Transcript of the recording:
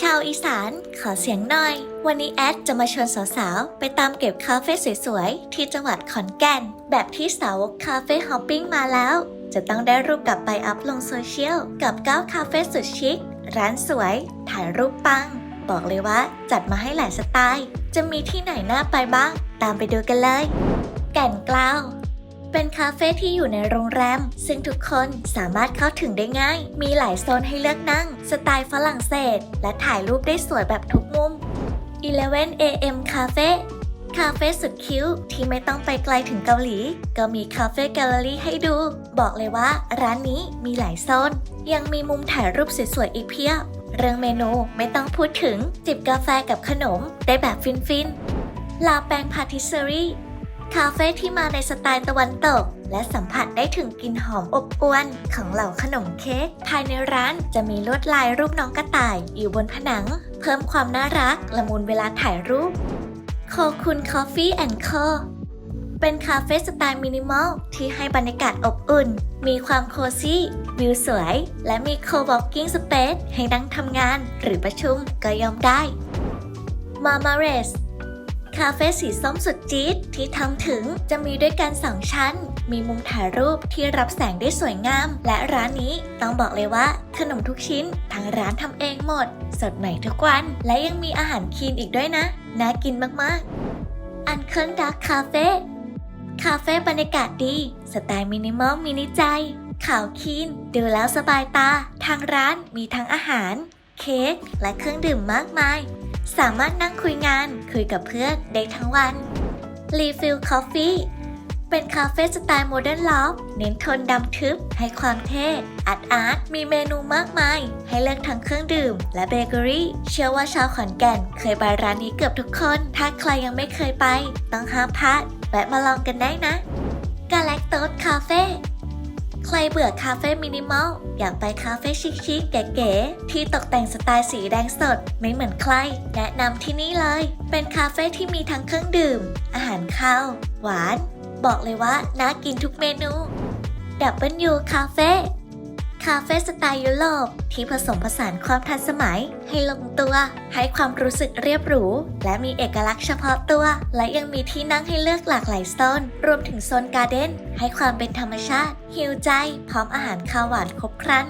ชาวอีสานขอเสียงหน่อย วันนี้แอดจะมาชวนสาวๆ ไปตามเก็บคาเฟ่สวยๆ ที่จังหวัดขอนแก่น แบบที่สาวกคาเฟ่ฮอปปิ้งมาแล้ว จะต้องได้รูปกลับไปอัพลงโซเชียล กับ9คาเฟ่สุดชิค ร้านสวย ถ่ายรูปปัง บอกเลยว่าจัดมาให้หลายสไตล์ จะมีที่ไหนน่าไปบ้าง ตามไปดูกันเลย แก่นกล้าว เป็นคาเฟ่ที่อยู่ในโรงแรม ซึ่งทุกคนสามารถเข้าถึงได้ง่าย มีหลายโซนให้เลือกนั่ง สไตล์ฝรั่งเศส และถ่ายรูปได้สวยแบบทุกมุม 11 AM Cafe คาเฟ่สุดคิ้วที่ไม่ต้องไปไกลถึงเกาหลี ก็มีคาเฟ่แกลเลอรี่ให้ดู บอกเลยว่าร้านนี้มีหลายโซน ยังมีมุมถ่ายรูปสวยๆอีกเพียบ เรื่องเมนูไม่ต้องพูดถึงจิบกาแฟกับขนมได้แบบฟินๆลาแปงพาทิเซอรี่ คาเฟ่ที่มาในสไตล์ตะวันตก และสัมผัสได้ถึงกลิ่นหอมอบอวลของเหล่าขนมเค้กภายในร้านจะมีลวดลายรูปน้องกระต่ายอยู่บนผนัง เพิ่มความน่ารักละมุนเวลาถ่ายรูปโคคุณคอฟฟี่แอนด์คเป็นคาเฟ่สไตล์มินิมอลที่ให้บรรยากาศอบอุ่น มีความโคซี่ วิวสวย และมีโค w อ l กิ้งสเปซให้นั่งทำงานหรือประชุมก็ยอมได้มามาเรส คาเฟ่สีส้มสุดจี๊ดที่ทำถึงจะมีด้วยกันสองชั้น มีมุมถ่ายรูปที่รับแสงได้สวยงาม และร้านนี้ต้องบอกเลยว่า ขนมทุกชิ้นทางร้านทำเองหมด สดใหม่ทุกวัน และยังมีอาหารคีนอีกด้วยนะ น่ากินมากๆ อันเคิลดักคาเฟ่คาเฟ่บรรยากาศดี สไตล์มินิมอลมินิใจขาวคีนดูแล้วสบายตา ทางร้านมีทั้งอาหาร เค้กและเครื่องดื่มมากมาย สามารถนั่งคุยงานคุยกับเพื่อนได้ทั้งวัน Refill Coffee เป็นคาเฟ่สไตล์โมเดิร์นลอฟเน้นโทนดำทึบ ให้ความเท่อาร์ตอาร์ตมีเมนูมากมาย ให้เลือกทั้งเครื่องดื่ม และเบเกอรี่ เชื่อว่าชาวขอนแก่น เคยไปร้านนี้เกือบทุกคน ถ้าใครยังไม่เคยไป ต้องห้ามพลาดแวะมาลองกันได้นะ Galactose Cafe ใครเบื่อคาเฟ่มินิมอล อยากไปคาเฟ่ชิคๆเก๋ๆที่ตกแต่งสไตล์สีแดงสด ไม่เหมือนใคร แนะนำที่นี่เลย เป็นคาเฟ่ที่มีทั้งเครื่องดื่ม อาหารข้าว หวาน บอกเลยว่าน่ากินทุกเมนู W Cafe คาเฟ่สไตล์ยุโรปที่ผสมผสานความทันสมัย ให้ลงตัว ให้ความรู้สึกเรียบหรู และมีเอกลักษณ์เฉพาะตัว และยังมีที่นั่งให้เลือกหลากหลายโซน รวมถึงโซนการ์เด้นให้ความเป็นธรรมชาติฮิวใจ พร้อมอาหารคาวหวานครบครัน